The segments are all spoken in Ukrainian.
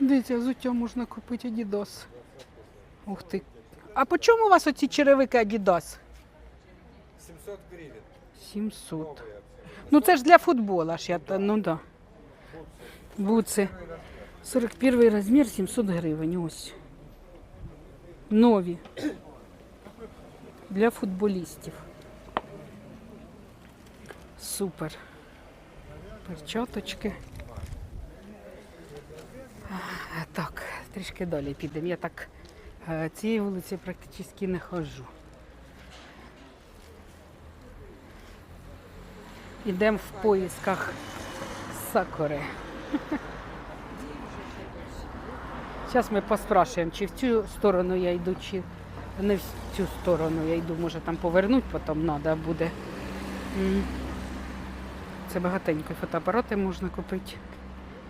Дивіться, взуття можна купити Adidas. Ух ти. А по чому у вас оці черевики Adidas? 700 гривен. 700. Ну це ж для футбола ж я та- ну да. Буци. 41 розмір 700 гривень. Ось. Нові. Для футболістів. Супер. Перчаточки. А, Так, трішки далі підемо. Я так е, цієї вулиці практично не ходжу. Ідемо в поїсках сакури. Зараз ми поспрашуємо, чи в цю сторону я йду, чи не в цю сторону я йду. Може там повернути потім треба буде. Це багатенько фотоапарати можна купити.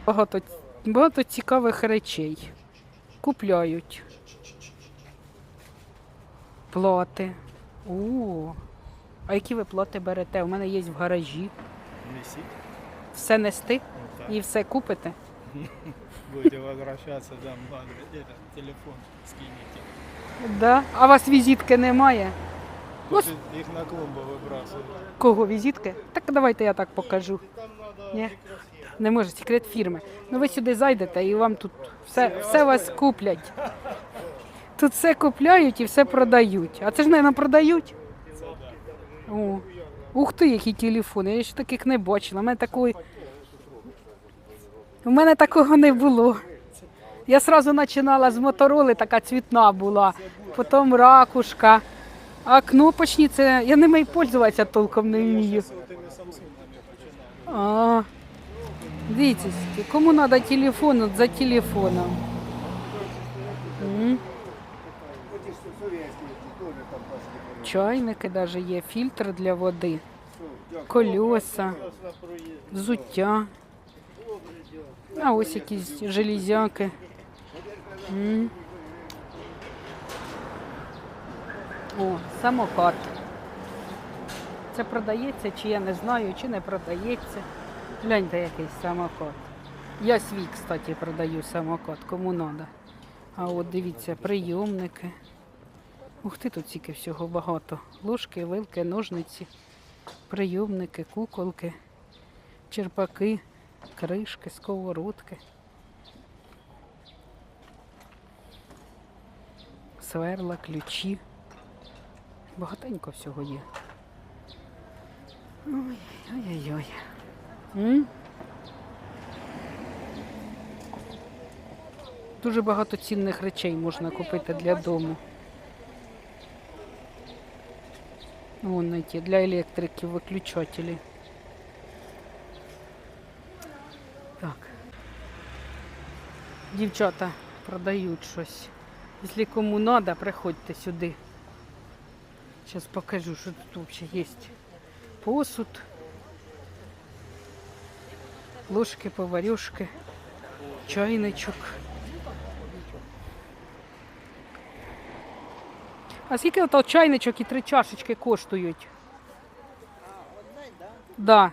Багато, багато цікавих речей Купляють. Плати. О, а які ви плати берете? У мене є в гаражі. Несите. Все нести Ну, так. і все купите. Будете возвращаться, дам адрес, этот, телефон скинете. Да. А у вас візитки немає? Тут их на клумбу выбрасывают. Кого візитки? Так давайте я так покажу. Ні? Не може, секрет фірми. Ну ви сюди зайдете і вам тут все, все вас куплять. Тут все купляють і все продають. А це ж, мабуть, продають? О. Ух ти, які телефони. Я ще таких не бачила. У мене такої. У мене такого не було. Я одразу починала з мотороли, така цвітна була, потім ракушка. А кнопочні це. Я ними і пользуватися толком не вмію. А, дивіться, кому треба телефон, от за телефоном. Чайники навіть є, фільтр для води, кольоса, взуття. А ось якісь железяки. О, самокат. Це продається, чи я не знаю, чи не продається. Гляньте, якийсь самокат. Я свій, кстати, продаю самокат, кому треба. А от дивіться, прийомники. Ух ти, тут тільки всього багато. Ложки, вилки, ножниці, прийомники, куколки, черпаки, кришки, сковородки. Сверла, ключі. Багатенько всього є. Ой, ой-ой-ой. Дуже багато цінних речей можна купити для дому. Вон ті для електриків виключателі. Так. Дівчата продають щось. Якщо кому треба, приходьте сюди. Сейчас покажу, что тут вообще есть. Посуд, ложки, поварюшки, чайничок. А скільки ото чайничок і три чашечки коштують? Да.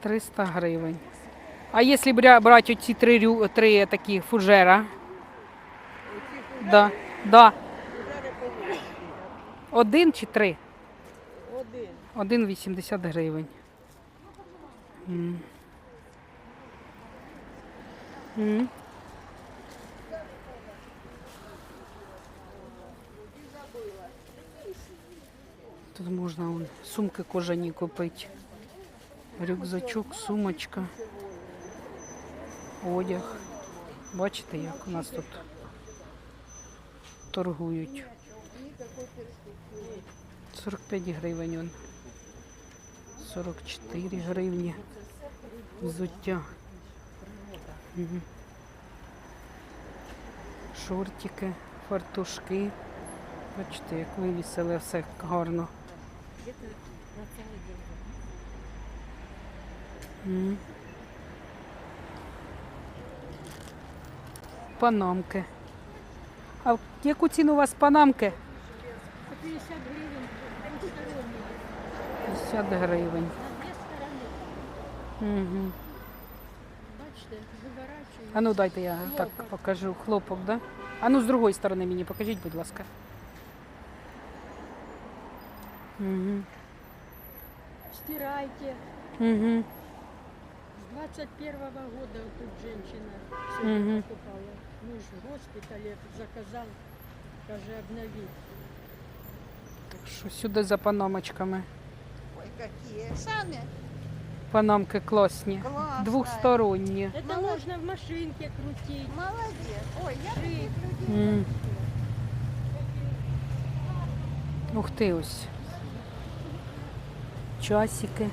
300 гривень. А якщо брати оці три, три такі фужера? Да. Да. Один чи три? Один. Один 80 гривень. Тут можна вон, сумки кожані купити. Рюкзачок, сумочка, одяг. Бачите, як у нас тут торгують. 45 гривень. Он. 44 гривні. Взуття. Мгм. Шортики, фартушки. Бачите, як вивісили все гарно. Мгм. Панамки. А яку ціну у вас панамки? 50 гривен двухсторонний. 50 гривень. На стороны. Угу. Бачите? бачите, виворачую. А ну дайте я так Хлопок. покажу. Хлопок, да? А ну з другої сторони мені покажіть, будь ласка. Угу. Стирайте. Угу. С 21 года тут женщина Мгм. сегодня покупала. Муж в госпитале заказал, каже, обновить. Що сюди за панамочками. Ой, какие. Сами. Панамки класні. Классно. Двохсторонні. Это можно в машинке крутить. Молодец. Ой, я таких людей. М. Ух ти ось. Часики.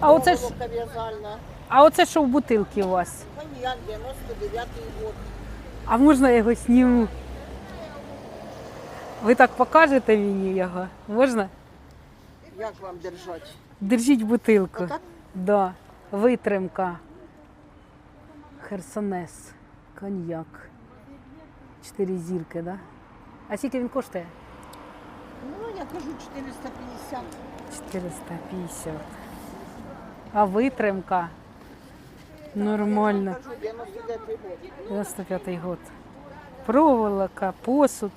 А оце ж, вязальна. а оце що в бутилці у вас? Коньяк 99-й год. А можна я його сніму? Ви так покажете мені його? Можна? Як вам держать? Держіть бутилку. Отак? Да. Витримка. Херсонес. Коньяк. Чотири зірки, да? А скільки він коштує? Ну, я кажу 450. 450. А витримка? Нормально. Кажу 99-й год. Проволока, посуд.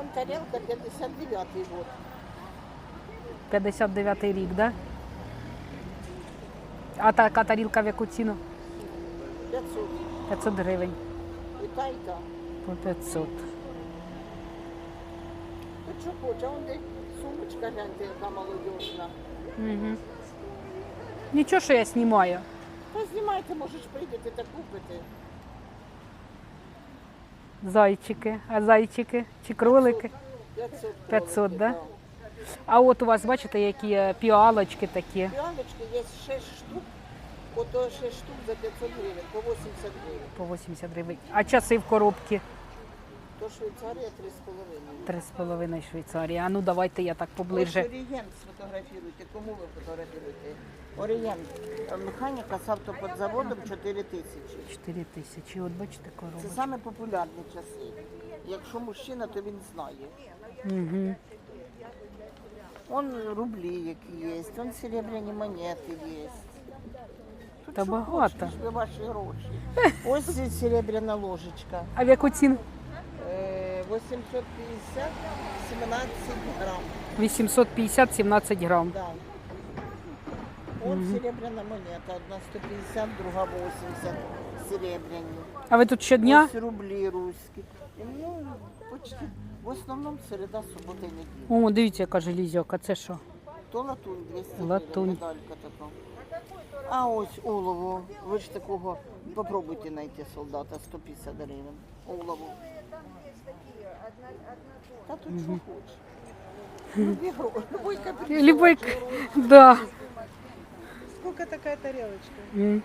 А он тарелка 59-й год. 59-й рік, да? А така тарілка в яку ціну? 500. 500 гривень. І та, і та. По 500. Тут що хоче, а он де сумочка, гляньте, яка молодіжна. Угу. Нічого, що я знімаю. Та знімайте, можеш прийдете та купити. Зайчики. А зайчики чи кролики? 500. 500, да? да? А от у вас, бачите, які піалочки такі. Піалочки є 6 штук. Ото 6 штук за 500 гривень, по 80 гривень. По 80 гривень. А часи в коробці То Швейцарія 3,5. 3,5 Швейцарії. А ну давайте я так поближе. Ось Орієнт сфотографіруйте. Кому ви фотографіруєте? Орієнт. Механіка з автоподзаводом 4 тисячі. 4 тисячі. От бачите Це саме популярні часи. Якщо мужчина, то він знає. Угу. Он рублі які є, он серебряні монети є. Тут Та що багато. хочеш, би ваші гроші. Ось серебряна ложечка. А в яку ціну? Е, 850, 17 грам. 850 17 грам. Да. От серебряна монета, одна 150, друга 80 серебряні. А ви тут щодня? Ось рублі руські. Ну, почти. В основному середа, субота і неділя. О, дивіться, яка железяка. Це що? То латунь 200 Латунь. медалька така. А ось олово. Ви ж такого, попробуйте знайти солдата, 150 гривень. Олово. Та тут що хочеш. Любой капітал. Любой... Да. Сколько такая тарелочка?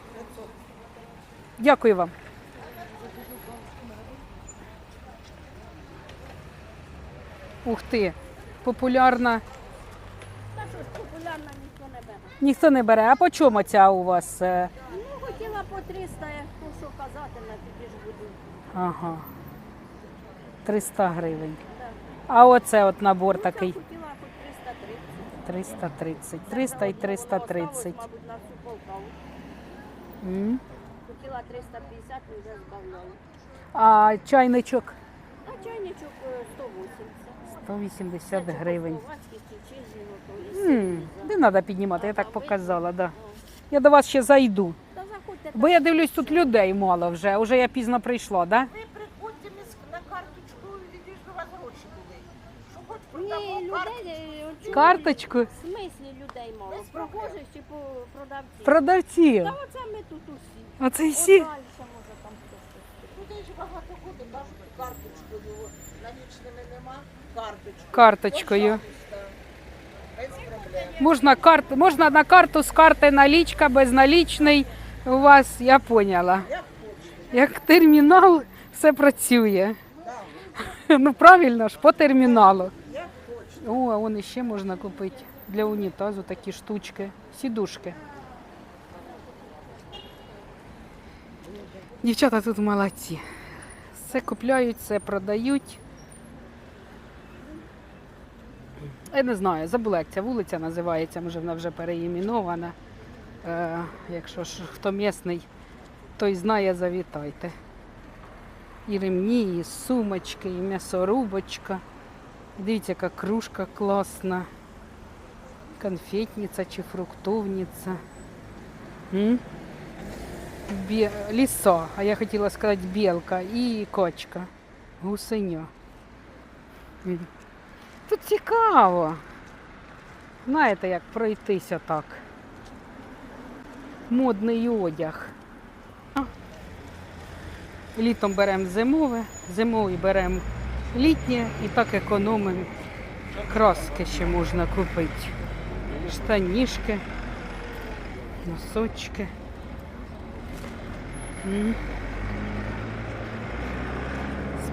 Дякую вам. Ух ти, популярна. Та що ж популярна ніхто не бере. Ніхто не бере. А по чому ця у вас? е? Ну, хотіла по 300, як то що казати, на тоді ж буду. Ага. 300 гривень. А оце от набор такий. 330. 330. 300 і 330. Осталось, мабуть, на всю Полтаву. М. Хотіла 350, і вже збавляю. А чайничок А чайничок е, 180. 180 гривень. І М, Не треба піднімати, я так показала, да. Я до вас ще зайду. Бо я дивлюсь, тут людей мало вже. Уже я пізно прийшла, да? Ви приходьте міс- на карточку, і ж до вас гроші буде. Що хоч Ні, людей, е, чому- Карточку. В смислі людей мало? Без. Прохожих чи по продавців? Продавців. Та оце ми тут усі. Оце всі. Далі може там хтось. Людей ж багато ходить, кажуть, карточкою. Налічними нема, карточкою. Карточкою. Пожалуйста. Без проблем. Можна, карт, можна на карту з карти налічка, безналічний. У вас, я поняла. Як термінал, все працює. Ну правильно ж, по терміналу. О, а вон іще можна купити для унітазу такі штучки, сідушки. Дівчата тут молодці. Все купляють, все продають. Я не знаю, забула, як ця вулиця називається, може вона вже переіменована. Е, якщо ж хто місний, той знає, завітайте. І ремні, і сумочки, і м'ясорубочка. Дивіться, яка кружка класна. Конфетниця чи фруктовниця. М? Бе... Ліса, а я хотіла сказати білка і кочка. Гусеня. М. Тут цікаво. Знаєте, як пройтися так. Модний одяг. Літом беремо зимове, зимовий беремо літнє і так економимо. Краски ще можна купити. Штанішки, носочки.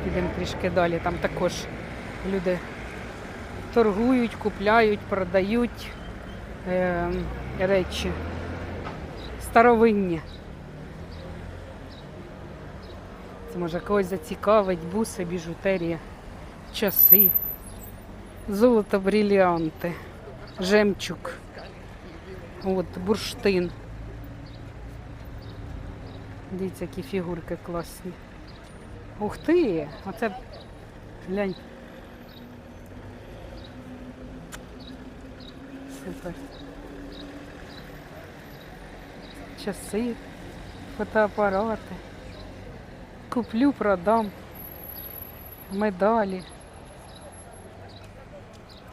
Підемо трішки далі. Там також люди торгують, купляють, продають е, речі старовинні. Це може когось зацікавить, буси, біжутерія, часи, золото, бріліанти, жемчуг, от, бурштин. Дивіться, які фігурки класні. Ух ти! Оце глянь. Супер. Часи, фотоапарати. Куплю, продам. Медалі.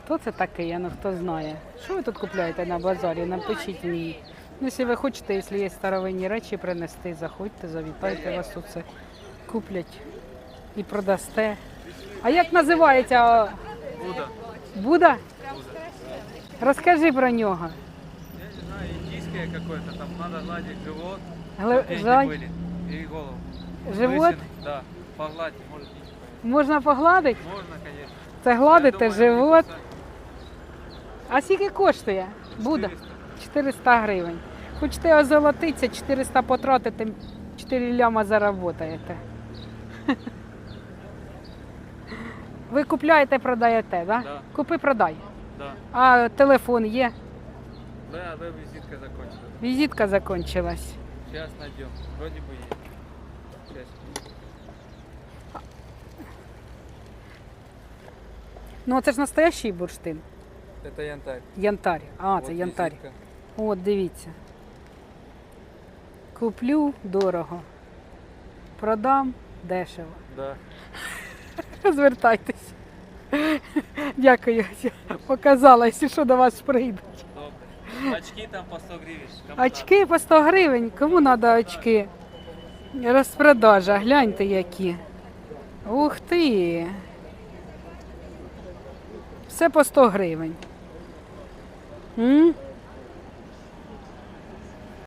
Хто це такий, ну хто знає. Що ви тут купляєте на базарі? Напишіть мені. Ну, якщо ви хочете, якщо є старовинні речі принести, заходьте, завітайте, вас тут це куплять і продасте. А як називається? Буда. Буда? Розкажи про нього. Я не знаю, индийское какое-то, там надо гладить живот, Гле- жаль, и голову. Живот да, погладить, может пойдут. можна погладити? Можно, конечно. Це Я гладите думаю, живот. А скільки коштує? Буда? 400. 400 гривень. Хочете озолотитися, 400 потратити, 4 ляма заработаєте. Ви купляєте, продаєте, да? Да. Купи, продай. Да. А телефон є. Да, да, визитка закончилась. Візитка закончилась. Сейчас найдем. Вроде бы есть. Сейчас. Ну, це ж настоящий бурштин. Это янтарь. Янтарь. А, Вот це янтарь. визитка. От, дивіться. Куплю дорого. Продам дешево. Да. Звертайтесь. Дякую. Показала, якщо що до вас. Добре. Очки там по 100 гривен. Кому Очки по 100 гривень. Кому треба очки? Розпродажа, гляньте які. Ух ти. Все по 100 гривень.